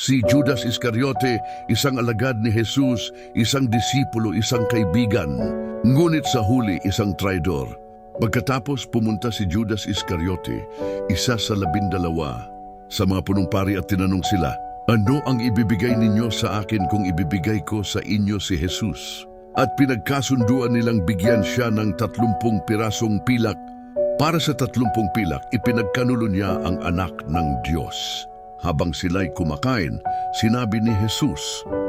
Si Judas Iscariote, isang alagad ni Jesus, isang disipulo, isang kaibigan. Ngunit sa huli, isang traidor. Pagkatapos pumunta si Judas Iscariote, isa sa labindalawa, sa mga punumpari at tinanong sila, Ano ang ibibigay ninyo sa akin kung ibibigay ko sa inyo si Jesus? At pinagkasunduan nilang bigyan siya ng tatlumpung pirasong pilak. Para sa tatlumpung pilak, ipinagkanulo niya ang anak ng Diyos. Habang sila'y kumakain, sinabi ni Jesus,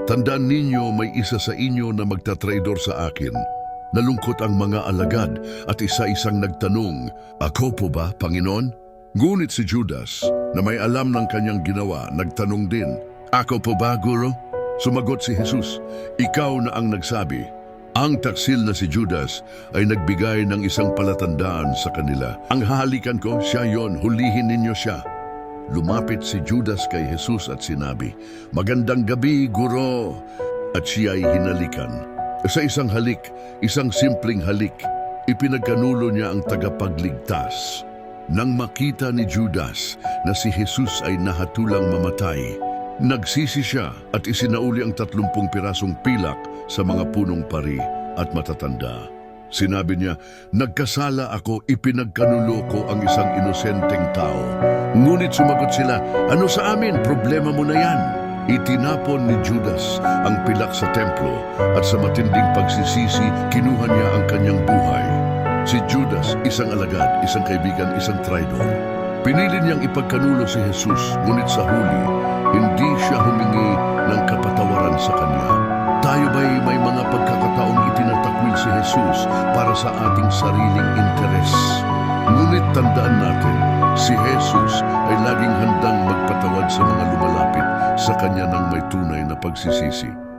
Tandaan ninyo may isa sa inyo na magtatraidor sa akin. Nalungkot ang mga alagad at isa-isang nagtanong, Ako po ba, Panginoon? Ngunit si Judas, na may alam ng kanyang ginawa, nagtanong din, Ako po ba, Guro? Sumagot si Jesus, Ikaw na ang nagsabi. Ang taksil na si Judas ay nagbigay ng isang palatandaan sa kanila. Ang hahalikan ko, siya yon, hulihin ninyo siya. Lumapit si Judas kay Jesus at sinabi, Magandang gabi, Guro! At siya hinalikan. Sa isang halik, isang simpleng halik, ipinagkanulo niya ang tagapagligtas. Nang makita ni Judas na si Jesus ay nahatulang mamatay, nagsisi siya at isinauli ang tatlumpung pirasong pilak sa mga punong pari at matatanda. Sinabi niya, Nagkasala ako, ipinagkanulo ko ang isang inosenteng tao. Ngunit sumagot sila, Ano sa amin? Problema mo na yan. Itinapon ni Judas ang pilak sa templo at sa matinding pagsisisi, kinuha niya ang kanyang buhay. Si Judas, isang alagad, isang kaibigan, isang traidor. Pinili niyang ipagkanulo si Jesus, ngunit sa huli, hindi siya humingi ng kapatawaran sa kanya. Tayo ba'y may mga itinatakwil si Jesus para sa ating sariling interes? Ngunit tandaan natin, si Jesus ay laging handang magpatawad sa mga lumalapit sa kanya ng may tunay na pagsisisi.